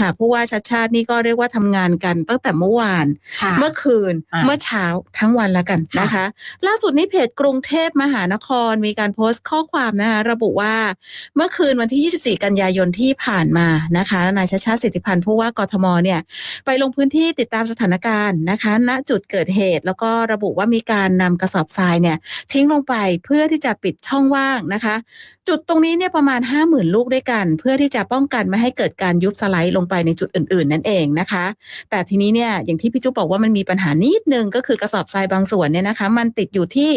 ค่ะผู้ว่าชัดชาตินี่ก็เรียกว่าทำงานกันตั้งแต่เมื่อวานค่ะเมื่อคืนอ่าเมื่อเช้าทั้งวันแล้วกันนะคะ ล่าสุดนี้เพจกรุงเทพมหานครมีการโพสต์ข้อความนะคะระบุว่าเมื่อคืนวันที่ 24 กันยายนที่ผ่านมานะคะนายชาติชาติสิทธิพันธ์ผู้ว่ากทมเนี่ยไปลงพื้นที่ติดตามสถานการณ์นะคะ ณจุดเกิดเหตุ แล้วก็ระบุว่ามีการนำกระสอบทรายเนี่ยทิ้งลงไปเพื่อที่จะปิดช่องว่างนะคะ จุดตรงนี้เนี่ยประมาณ 50,000 ลูกด้วยกัน เพื่อที่จะป้องกันไม่ให้เกิดการยุบสไลด์ลงไปในจุดอื่นๆ นั่นเองนะคะ แต่ทีนี้เนี่ยอย่างที่พี่จุ๊บบอกว่ามันมีปัญหานิดนึงก็คือกระสอบทรายบางส่วนเนี่ยนะคะ มันติดอยู่ที่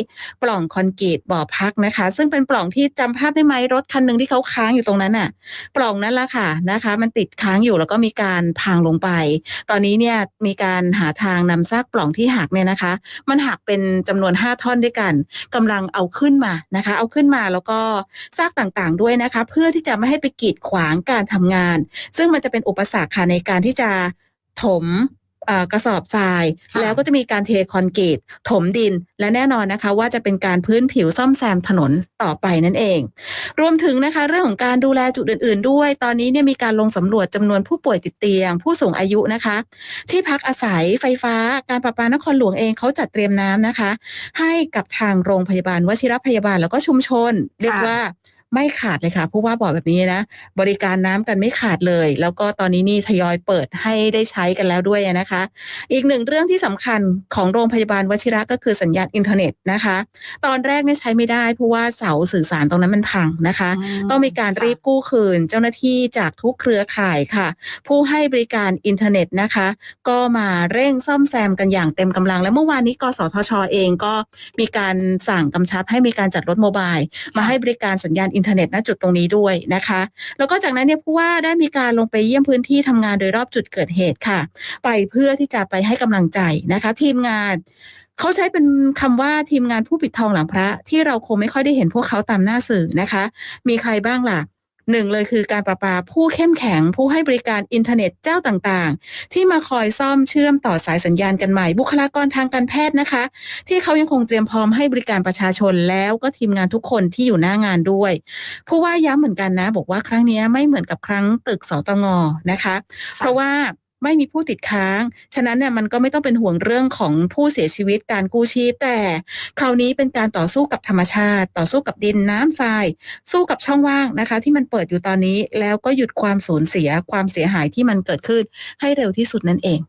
ปล่องคอนกรีตบ่อพักนะคะ ซึ่งเป็นปล่องที่จำภาพได้ไหมรถคันหนึ่งที่เขาค้างอยู่ตรงนั้นน่ะ ปล่องนั้นละค่ะนะคะ มันติดค้างอยู่แล้วก็มีการพังลงไป ตอนนี้เนี่ยมีการหาทางนำซากปล่องที่หักเนี่ยนะคะ มันหักเป็นจำนวน 5 ท่อนด้วยกันกำลังเอาขึ้นมานะคะ เอาขึ้นมาแล้วก็ซากต่างๆด้วยนะคะ เพื่อที่จะไม่ให้ไปกีดขวางการทำงาน ซึ่งมันจะเป็นอุปสรรคค่ะในการที่จะถมเอ่อกระสอบทรายค่ะแล้วก็จะมีการเทคอนกรีตถมดินและแน่นอนนะคะ ว่าจะเป็นการพื้นผิวซ่อมแซมถนนต่อไปนั่นเอง รวมถึงนะคะ เรื่องของการดูแลจุดอื่น ๆ ด้วย ตอนนี้เนี่ยมีการลงสำรวจจำนวนผู้ป่วยติดเตียง ผู้สูงอายุนะคะ ที่พักอาศัยไฟฟ้าการประปานครหลวงเองเขาจัดเตรียมน้ำนะคะ ให้กับทางโรงพยาบาลวชิรพยาบาลแล้วก็ชุมชน เรียกว่า ไม่ขาดเลยค่ะผู้ว่าบอกแบบนี้นะบริการน้ำกันไม่ขาดเลย แล้วก็ตอนนี้นี่ทยอยเปิดให้ได้ใช้กันแล้วด้วยนะคะ อีกหนึ่งเรื่องที่สำคัญของโรงพยาบาลวชิระก็คือสัญญาณอินเทอร์เน็ตนะคะ ตอนแรกเนี่ยใช้ไม่ได้เพราะว่าเสาสื่อสารตรงนั้นมันพังนะคะ ต้องมีการรีบกู้คืนเจ้าหน้าที่จากทุกเครือข่ายค่ะ ผู้ให้บริการอินเทอร์เน็ตนะคะ ก็มาเร่งซ่อมแซมกันอย่างเต็มกำลัง และเมื่อวานนี้กสทช เองก็มีการสั่งกำชับให้มีการจัดรถโมบายมาให้บริการสัญญาณอินินเทอร์เน็ตณจุดตรงนี้ด้วยนะคะ แล้วก็จากนั้นเนี่ยผู้ว่าได้มีการลงไปเยี่ยมพื้นที่ทำงานโดยรอบจุดเกิดเหตุค่ะ ไปเพื่อที่จะไปให้กำลังใจนะคะ ทีมงานเขาใช้เป็นคำว่าทีมงานผู้ปิดทองหลังพระ ที่เราคงไม่ค่อยได้เห็นพวกเขาตามหน้าสื่อนะคะ มีใครบ้างล่ะ หนึ่งเลยคือการประปาผู้เข้มแข็ง ผู้ให้บริการอินเทอร์เน็ตเจ้าต่างๆ ที่มาคอยซ่อมเชื่อมต่อสายสัญญาณกันใหม่บุคลากรทางการแพทย์นะคะ ที่เขายังคงเตรียมพร้อมให้บริการประชาชนแล้วก็ทีมงานทุกคนที่อยู่หน้างานด้วย ผู้ว่าย้ำเหมือนกันนะ บอกว่าครั้งนี้ไม่เหมือนกับครั้งตึกสตงนะคะ เพราะว่า ไม่มีผู้ติดค้าง ฉะนั้นเนี่ยมันก็ไม่ต้องเป็นห่วงเรื่องของผู้เสียชีวิตการกู้ชีพแต่ คราวนี้เป็นการต่อสู้กับธรรมชาติ ต่อสู้กับดินน้ำทราย สู้กับช่องว่างนะคะ ที่มันเปิดอยู่ตอนนี้แล้วก็หยุดความสูญเสียความเสียหายที่มันเกิดขึ้นให้เร็วที่สุดนั่นเอง